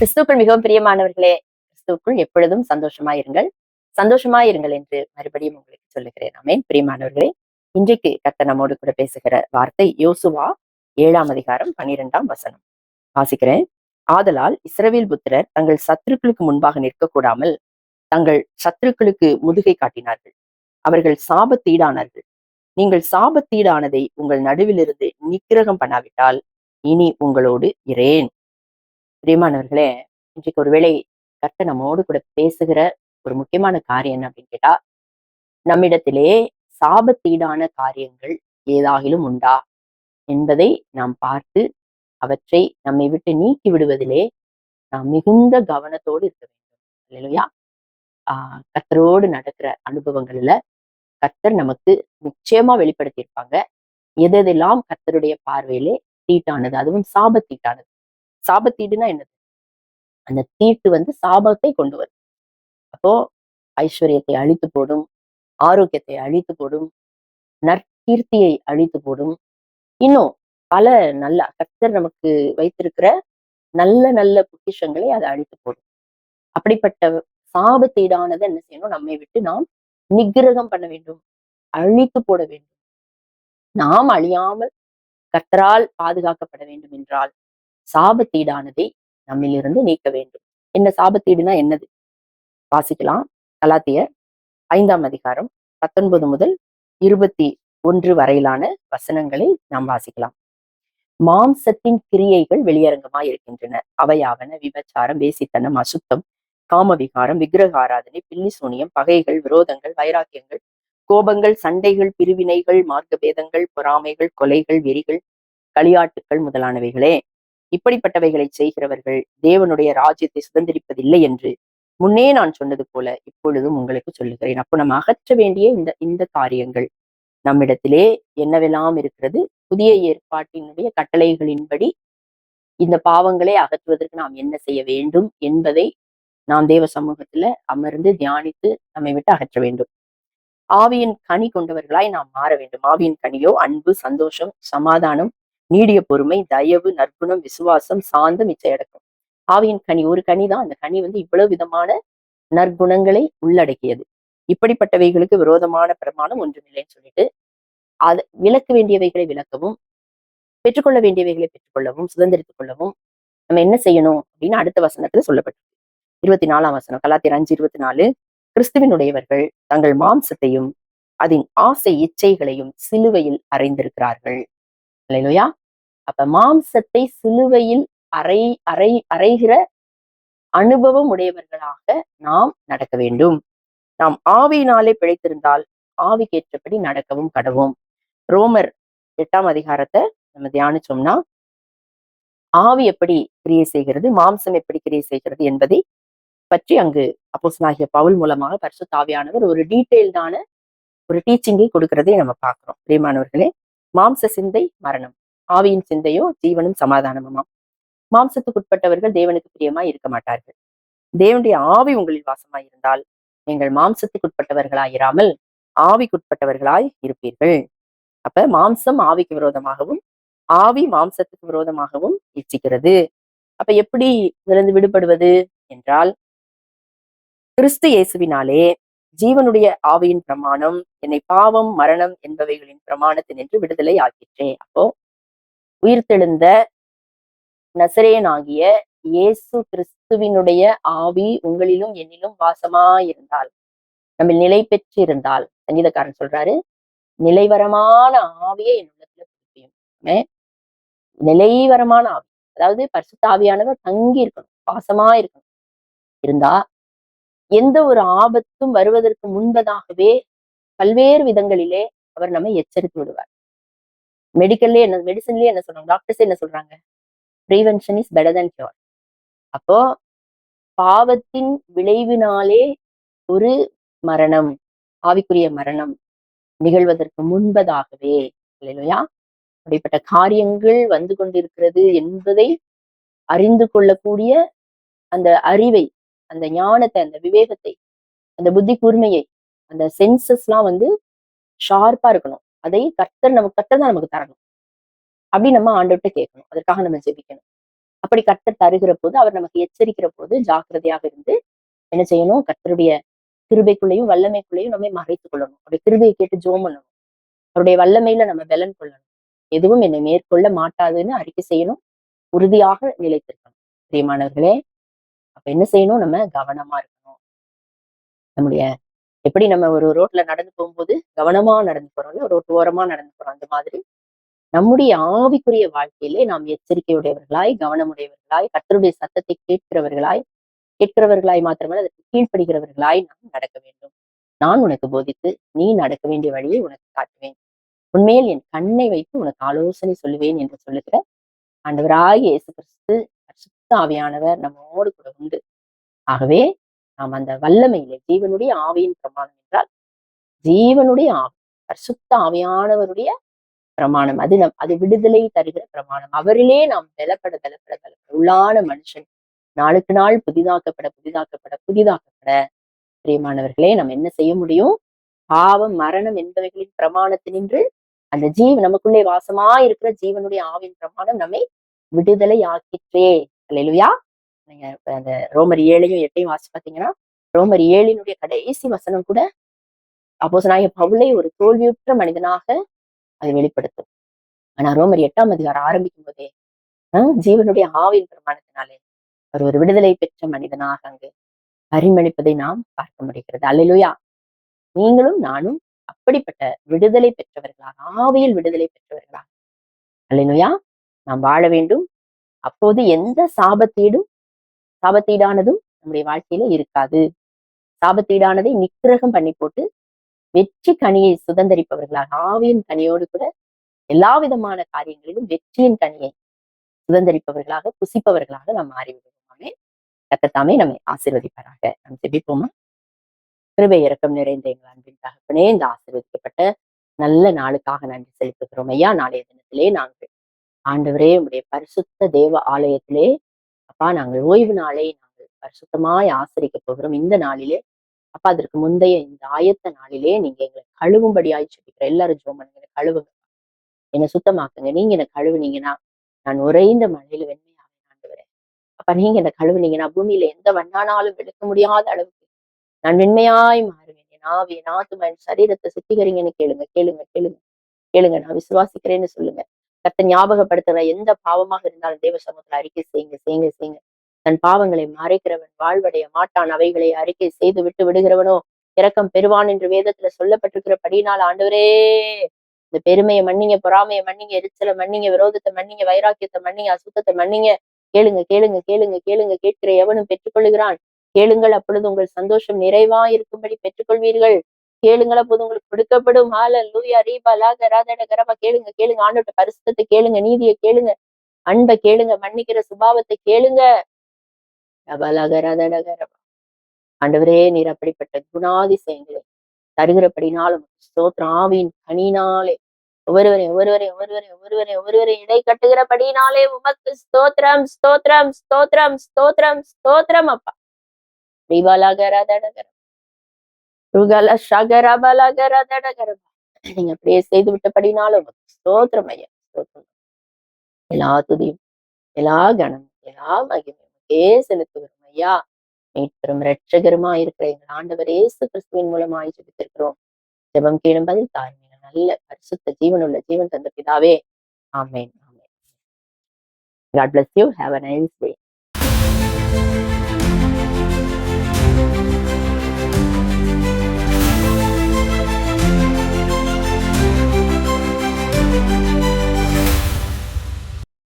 கிறிஸ்துக்குள் மிகவும் பிரியமானவர்களே கிறிஸ்துக்குள் எப்பொழுதும் சந்தோஷமாயிருங்கள். சந்தோஷமாயிருங்கள் என்று மறுபடியும் உங்களுக்கு சொல்லுகிறேன். அமேன் பிரியமானவர்களே இன்றைக்கு கத்த நம்மோடு கூட பேசுகிற வார்த்தை யோசுவா ஏழாம் அதிகாரம் பனிரெண்டாம் வசனம். வாசிக்கிறேன். ஆதலால் இஸ்ரவேல் புத்திரர் தங்கள் சத்துருக்களுக்கு முன்பாக நிற்கக்கூடாமல் தங்கள் சத்துருக்களுக்கு முதுகை காட்டினார்கள். அவர்கள் சாபத்தீடானார்கள். நீங்கள் சாபத்தீடானதை உங்கள் நடுவிலிருந்து நிக்கிரகம் பண்ணாவிட்டால் இனி உங்களோடு இரேன் பிரியமானவர்களே இன்றைக்கு ஒருவேளை கர்த்தர் நம்மோடு கூட பேசுகிற ஒரு முக்கியமான காரியம் என்ன அப்படின்னு கேட்டா நம்மிடத்திலே சாபத்தீடான காரியங்கள் ஏதாகிலும் உண்டா என்பதை நாம் பார்த்து அவற்றை நம்மை விட்டு நீக்கி விடுவதிலே நாம் மிகுந்த கவனத்தோடு இருக்க வேண்டும். இல்லையா ஆஹ் கர்த்தரோடு நடக்கிற அனுபவங்கள்ல கர்த்தர் நமக்கு நிச்சயமா வெளிப்படுத்தியிருப்பாங்க. எதெல்லாம் கர்த்தருடைய பார்வையிலே தீட்டானது அதுவும் சாபத்தீட்டானது. சாபத்தீடுனா என்னது? அந்த தீட்டு வந்து சாபத்தை கொண்டு வரும். அப்போ ஐஸ்வர்யத்தை அழித்து போடும் ஆரோக்கியத்தை அழித்து போடும் நற்கீர்த்தியை அழித்து போடும். இன்னும் பல நல்ல கர்த்தர் நமக்கு வைத்திருக்கிற நல்ல நல்ல பொக்கிஷங்களை அதை அழித்து போடும். அப்படிப்பட்ட சாபத்தீடானதை என்ன செய்யணும்? நம்மை விட்டு நாம் நிகிரகம் பண்ண வேண்டும் அழித்து போட வேண்டும். நாம் அழியாமல் கர்த்தரால் பாதுகாக்கப்பட வேண்டும் என்றால் சாபத்தீடானதை நம்மிலிருந்து நீக்க வேண்டும். என்ன சாபத்தீடுனா என்னது? வாசிக்கலாம். கலாத்தியர் ஐந்தாம் அதிகாரம் பத்தொன்பது முதல் இருபத்தி ஒன்று வரையிலான வசனங்களை நாம் வாசிக்கலாம். மாம்சத்தின் கிரியைகள் வெளியரங்கமாய் இருக்கின்றன. அவையாவன விபச்சாரம் வேசித்தனம் அசுத்தம் காமவிகாரம் விக்கிரக ஆராதனை பில்லி சூனியம் பகைகள் விரோதங்கள் வைராக்கியங்கள் கோபங்கள் சண்டைகள் பிரிவினைகள் மார்க்க பேதங்கள் பொறாமைகள் கொலைகள் வெறிகள் களியாட்டுக்கள் முதலானவைகளே. இப்படிப்பட்டவைகளை செய்கிறவர்கள் தேவனுடைய ராஜ்யத்தை சுதந்திரிப்பதில்லை என்று முன்னே நான் சொன்னது போல இப்பொழுதும் உங்களுக்கு சொல்லுகிறேன். அப்போ நம்ம அகற்ற வேண்டிய இந்த இந்த காரியங்கள் நம்மிடத்திலே என்னவெல்லாம் இருக்கிறது? புதிய ஏற்பாட்டினுடைய கட்டளைகளின்படி இந்த பாவங்களை அகற்றுவதற்கு நாம் என்ன செய்ய வேண்டும் என்பதை நாம் தேவ சமூகத்துல அமர்ந்து தியானித்து நம்மை விட்டு அகற்ற வேண்டும். ஆவியின் கனி கொண்டவர்களாய் நாம் மாற வேண்டும். ஆவியின் கனியோ அன்பு சந்தோஷம் சமாதானம் நீடிய பொறுமை தயவு நற்குணம் விசுவாசம் சாந்தம் இச்சையடக்கம் ஆவியின் கனி ஒரு கனி தான் அந்த கனி வந்து இவ்வளவு விதமான நற்குணங்களை உள்ளடக்கியது. இப்படிப்பட்டவைகளுக்கு விரோதமான பிரமாணம் ஒன்றுமில்லைன்னு சொல்லிட்டு அது விளக்க வேண்டியவைகளை விளக்கவும் பெற்றுக்கொள்ள வேண்டியவைகளை பெற்றுக்கொள்ளவும் சுதந்திரித்துக் கொள்ளவும் நம்ம என்ன செய்யணும் அப்படின்னு அடுத்த வசனத்துல சொல்லப்பட்டிருக்கு. இருபத்தி நாலாம் வசனம் கலாத்திர அஞ்சு இருபத்தி நாலு கிறிஸ்துவினுடையவர்கள் தங்கள் மாம்சத்தையும் அதன் ஆசை இச்சைகளையும் சிலுவையில் அறைந்திருக்கிறார்கள். இல்லையா அப்ப மாம்சத்தை சிலுவையில் அறை அரை அறைகிற அனுபவம் உடையவர்களாக நாம் நடக்க வேண்டும். நாம் ஆவியினாலே பிழைத்திருந்தால் ஆவிக்கேற்றபடி நடக்கவும் கடவும். ரோமர் எட்டாம் அதிகாரத்தை நம்ம தியானிச்சோம்னா ஆவி எப்படி கிரியை செய்கிறது மாம்சம் எப்படி கிரியை செய்கிறது என்பதை பற்றி அங்கு அப்போஸ்தலனாகிய பவுல் மூலமாக பரிசு தாவியானவர் ஒரு டீட்டெயில்டான ஒரு டீச்சிங்கை கொடுக்கிறதை நம்ம பார்க்கிறோம். பிரியமானவர்களே மாம்ச சிந்தை மரணம். ஆவியின் சிந்தையோ ஜீவனும் சமாதானமுமாம் மாம்சத்துக்குட்பட்டவர்கள் தேவனுக்கு பிரியமா இருக்க மாட்டார்கள். தேவனுடைய ஆவி உங்களில் வாசமாய் இருந்தால் நீங்கள் மாம்சத்துக்குட்பட்டவர்களாயிராமல் ஆவிக்குட்பட்டவர்களாய் இருப்பீர்கள். அப்ப மாம்சம் ஆவிக்கு விரோதமாகவும் ஆவி மாம்சத்துக்கு விரோதமாகவும் இச்சிக்கிறது. அப்ப எப்படி இதிலிருந்து விடுபடுவது என்றால் கிறிஸ்து இயேசுவினாலே ஜீவனுடைய ஆவியின் பிரமாணம் என்னை பாவம் மரணம் என்பவைகளின் பிரமாணத்தினின்று விடுதலை ஆக்கிற்றே அப்போ உயிர்த்தெழுந்த நசரேனாகிய இயேசு கிறிஸ்துவினுடைய ஆவி உங்களிலும் என்னிலும் வாசமாயிருந்தால் நம்ம நிலை பெற்று இருந்தால் சங்கீதக்காரன் சொல்றாரு நிலைவரமான ஆவியை என் உள்ளத்துல நிலைவரமான ஆவி. அதாவது பரிசுத்த ஆவியானவர் தங்கி இருக்கணும் வாசமா இருக்கணும் இருந்தா எந்த ஒரு ஆபத்தும் வருவதற்கு முன்பதாகவே பல்வேறு விதங்களிலே அவர் நம்மை எச்சரித்து விடுவார். மெடிக்கல்லே என்ன மெடிசன்லயே என்ன சொல்றாங்க? டாக்டர்ஸ் என்ன சொல்றாங்க? Prevention is better than cure அப்போ பாவத்தின் விளைவினாலே ஒரு மரணம் ஆவிக்குரிய மரணம் நிகழ்வதற்கு முன்பதாகவே இல்லையா அப்படிப்பட்ட காரியங்கள் வந்து கொண்டிருக்கிறது என்பதை அறிந்து கொள்ளக்கூடிய அந்த அறிவை அந்த ஞானத்தை அந்த விவேகத்தை அந்த புத்தி கூர்மையை அந்த சென்சஸ்லாம் வந்து ஷார்ப்பா இருக்கணும். அதை கர்த்தர் நமக்கு கர்த்தர் தான் நமக்கு தரணும். அப்படி நம்ம ஆண்டவர்கிட்ட கேட்கணும். அதற்காக நம்ம ஜெபிக்கணும். அப்படி கர்த்தர் தருகிற போது அவர் நமக்கு எச்சரிக்கிற போது ஜாக்கிரதையாக இருந்து என்ன செய்யணும்? கர்த்தருடைய கிருபைக்குள்ளேயும் வல்லமைக்குள்ளேயும் நம்ம மறைத்துக் கொள்ளணும். அவருடைய கிருபையை கேட்டு ஜோம் பண்ணணும். அவருடைய வல்லமையில நம்ம பலன் கொள்ளணும். எதுவும் என்னை மேற்கொள்ள மாட்டாதுன்னு அறிக்கை செய்யணும். உறுதியாக நிலைத்திருக்கணும். பிரியமானவர்களே அப்ப என்ன செய்யணும்? நம்ம கவனமா இருக்கணும். நம்முடைய எப்படி நம்ம ஒரு ரோட்ல நடந்து போகும்போது கவனமா நடந்து போறோம்ல ரோட்டு ஓரமா நடந்து போறோம். அந்த மாதிரி நம்முடைய ஆவிக்குரிய வாழ்க்கையிலே நாம் எச்சரிக்கையுடையவர்களாய் கவனமுடையவர்களாய் கத்தருடைய சத்தத்தை கேட்கிறவர்களாய் கேட்கிறவர்களாய் மாத்திரமல்ல அதற்கு கீழ்ப்படுகிறவர்களாய் நாம் நடக்க வேண்டும். நான் உனக்கு போதித்து நீ நடக்க வேண்டிய வழியை உனக்கு காட்டுவேன். உண்மையில் என் கண்ணை வைத்து உனக்கு ஆலோசனை சொல்லுவேன் என்று சொல்லுகிற ஆண்டவராய் இயேசு கிறிஸ்து பரிசுத்த ஆவியானவர் நம்மோடு கூட உண்டு. ஆகவே நாம் அந்த வல்லமையிலே ஜீவனுடைய ஆவியின் பிரமாணம் என்றால் ஜீவனுடைய ஆவி பரிசுத்த ஆவியானவருடைய பிரமாணம். அது நம் அது விடுதலை தருகிற பிரமாணம். அவரிலே நாம் பலப்பட பலப்பட பலப்பட உள்ளான மனுஷன் நாளுக்கு நாள் புதிதாக்கப்பட புதிதாக்கப்பட புதிதாக்கப்பட. பிரியமானவர்களே நம்ம என்ன செய்ய முடியும்? பாவம் மரணம் என்பவைகளின் பிரமாணத்தினின்று அந்த ஜீவ நமக்குள்ளே வாசமா இருக்கிற ஜீவனுடைய ஆவின் பிரமாணம் நம்மை விடுதலை ஆக்கிற்றே அல்லையா நீங்க அந்த ரோமர் ஏழையும் எட்டையும் வாசி பார்த்தீங்கன்னா ரோமர் ஏழினுடைய கடைசி வசனம் கூட அப்போசனாய பவுலை ஒரு தோல்வியுற்ற மனிதனாக அதை வெளிப்படுத்தும். ஆனா ரோமர் எட்டாம் அதிகாரம் ஆரம்பிக்கும் போதே ஜீவனுடைய ஆவின் பிரமாணத்தினாலே அவர் ஒரு விடுதலை பெற்ற மனிதனாக அங்கு பரிமளிப்பதை நாம் பார்க்க முடிகிறது. அல்லையா நீங்களும் நானும் அப்படிப்பட்ட விடுதலை பெற்றவர்களாக ஆவியில் விடுதலை பெற்றவர்களாக. அல்லையா நாம் வாழ வேண்டும். அப்போது எந்த சாபத்தீடும் சாபத்தீடானதும் நம்முடைய வாழ்க்கையில இருக்காது. சாபத்தீடானதை நிக்கிரகம் பண்ணி போட்டு வெற்றி கனியை சுதந்திரிப்பவர்களாக ஆவியின் கனியோடு கூட எல்லா விதமான காரியங்களிலும் வெற்றியின் கனியை சுதந்திரிப்பவர்களாக புசிப்பவர்களாக நாம் மாறிவிடுவோமே கத்தத்தாமே நம்மை ஆசீர்வதிப்பாராக. நாம் செபிப்போமா கிருபை இறக்கம் நிறைந்த எங்கள் அன்பின் தகப்பனே இந்த ஆசீர்வதிக்கப்பட்ட நல்ல நாளுக்காக நன்றி செலுத்துகிறோம். ஐயா நாளைய தினத்திலே நாங்கள் ஆண்டவரே உடைய பரிசுத்த தேவ ஆலயத்திலே அப்பா நாங்கள் ஓய்வு நாளை நாங்கள் பரிசுத்தமாய் ஆசரிக்க போகிறோம். இந்த நாளிலே அப்பா அதற்கு முந்தைய இந்த ஆயத்த நாளிலே நீங்க எங்களை கழுவும்படியாய் சொல்லிக்கிற எல்லாரும் ஜோம் பண்ணுங்க. கழுவுங்க. என்னை சுத்தமாக்குங்க. நீங்க என்ன கழுவுனீங்கன்னா நான் உறைந்த மழையில வெண்மையாக ஆண்டு அப்ப நீங்க என்ன கழுவுனீங்கன்னா பூமியில எந்த வண்ணானாலும் விளக்க முடியாத அளவுக்கு நான் வெண்மையாய் மாறுவேன். என் ஆவி என் ஆத்துமா என் சரீரத்தை சுத்திகரிங்கன்னு கேளுங்க கேளுங்க கேளுங்க. கேளுங்க. நான் விசுவாசிக்கிறேன்னு சொல்லுங்க. கத்த ஞாபகப்படுத்துகிற எந்த பாவமாக இருந்தாலும் தேவ சமூகத்துல அறிக்கை செய்யுங்க செய்யுங்க செய்யுங்க. தன் பாவங்களை மறைக்கிறவன் வாழ்வடைய மாட்டான் அவைகளை அறிக்கை செய்து விட்டு விடுகிறவனோ இறக்கம் பெறுவான் என்று வேதத்துல சொல்லப்பட்டிருக்கிற படியினால் ஆண்டவரே இந்த பெருமையை மன்னிங்க பொறாமையை மன்னிங்க எரிச்சலை மன்னிங்க விரோதத்தை மன்னிங்க வைராக்கியத்தை மன்னிங்க அசுத்தத்தை மன்னிங்க. கேளுங்க கேளுங்க கேளுங்க கேளுங்க கேட்கிற எவனும் பெற்றுக்கொள்கிறான் கேளுங்கள் அப்பொழுது உங்கள் சந்தோஷம் நிறைவா இருக்கும்படி பெற்றுக்கொள்வீர்கள். கேளுங்கள போது உங்களுக்கு கொடுக்கப்படும். ஹால லூயா ரீபா லாக ராதட கேளுங்க கேளுங்க. ஆண்டோட பரிசுத்தத்தை கேளுங்க நீதியை கேளுங்க. அன்பை கேளுங்க மன்னிக்கிற சுபாவத்தை கேளுங்க. ஆண்டவரே நீர் அப்படிப்பட்ட குணாதிசயங்களை தருகிறபடினாலும் ஸ்தோத்திரம் ஆவியின் கனினாலே ஒவ்வொருவரையும் ஒவ்வொருவரை ஒவ்வொருவரை ஒவ்வொருவரை ஒவ்வொருவரை இடை கட்டுகிறபடினாலே உமக்கு ஸ்தோத்திரம் ஸ்தோத்திரம் ஸ்தோத்திரம் ஸ்தோத்திரம் ஸ்தோத்திரம் அப்பா. ருகல ஷகர பலகர தடகர நீங்க அப்படியே செய்து விட்டபடினாலும் ஸ்தோத்திரம் ஐயா. ஸ்தோத்திரம். எல்லா துதியும் எல்லா கணம் எல்லா மகிமையும் செலுத்துகிறோம் ஐயா. மீட்பெரும் ரட்சகருமா இருக்கிற எங்கள் ஆண்டவர் ஏசு கிறிஸ்துவின் மூலமாய் ஜெபித்திருக்கிறோம். ஜெபம் கீழும் பதில் தாய் நல்ல பரிசுத்த ஜீவனுள்ள ஜீவன் தந்த பிதாவே. ஆமேன் ஆமேன். God bless you have a nice day